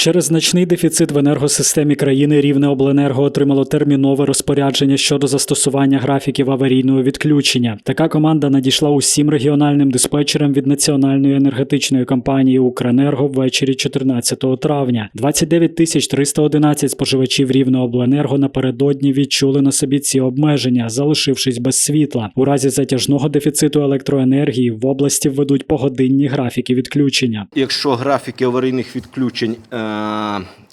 Через значний дефіцит в енергосистемі країни Рівне Обленерго отримало термінове розпорядження щодо застосування графіків аварійного відключення. Така команда надійшла усім регіональним диспетчерам від національної енергетичної компанії Укренерго ввечері 14 травня. 29 тисяч 311 споживачів Рівне Обленерго напередодні відчули на собі ці обмеження, залишившись без світла. У разі затяжного дефіциту електроенергії в області введуть погодинні графіки відключення. Якщо графіки аварійних відключень е,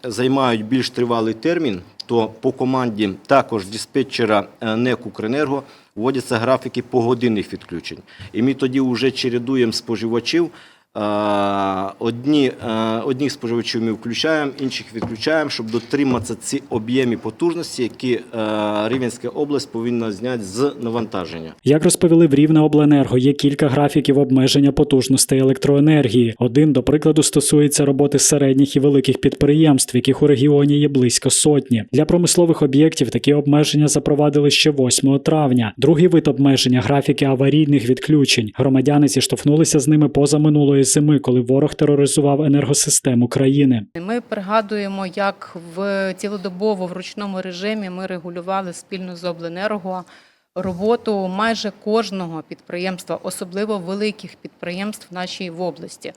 займають більш тривалий термін, то по команді також диспетчера е, НЕК «Укренерго» вводяться графіки погодинних відключень. І ми тоді вже чередуємо споживачів. Е, Одні, е, одних споживачів ми включаємо, інших відключаємо, щоб дотриматися ці об'єми потужності, які е, Рівненська область повинна зняти з навантаження. Як розповіли в Рівне Обленерго, є кілька графіків обмеження потужностей електроенергії. Один, до прикладу, стосується роботи середніх і великих підприємств, яких у регіоні є близько сотні. Для промислових об'єктів такі обмеження запровадили ще 8 травня. Другий вид обмеження графіки аварійних відключень. Громадяни зіштовхнулися з ними поза минулої зими, коли ворог тероризував енергосистему країни. Ми пригадуємо, як в цілодобово в ручному режимі ми регулювали спільно з обленерго роботу майже кожного підприємства, особливо великих підприємств в нашій в області.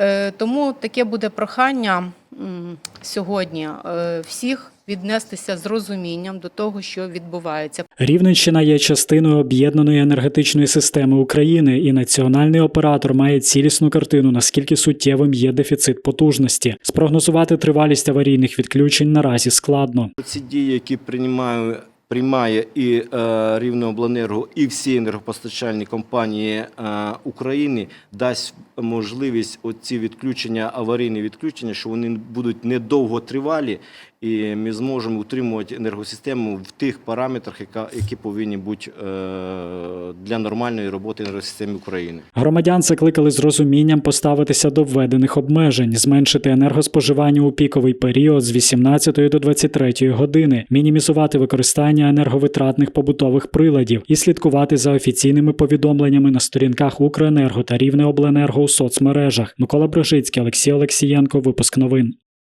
Е, Тому таке буде прохання сьогодні е, всіх віднестися з розумінням до того, що відбувається. Рівненщина є частиною об'єднаної енергетичної системи України, і національний оператор має цілісну картину, наскільки суттєвим є дефіцит потужності. Спрогнозувати тривалість аварійних відключень наразі складно. Ці дії, які приймає, приймає і е, Рівнеобленерго, і всі енергопостачальні компанії е, України, дасть можливість оці відключення, аварійні відключення, що вони будуть недовго тривалі, і ми зможемо утримувати енергосистему в тих параметрах, яка, які повинні бути е, для нормальної роботи енергосистеми України. Громадян закликали з розумінням поставитися до введених обмежень, зменшити енергоспоживання у піковий період з 18 до 23 години, мінімізувати використання енерговитратних побутових приладів і слідкувати за офіційними повідомленнями на сторінках Укренерго та Рівнеобленерго у соцмережах. Микола Брожицький, Олексій Олексієнко, випуск новин.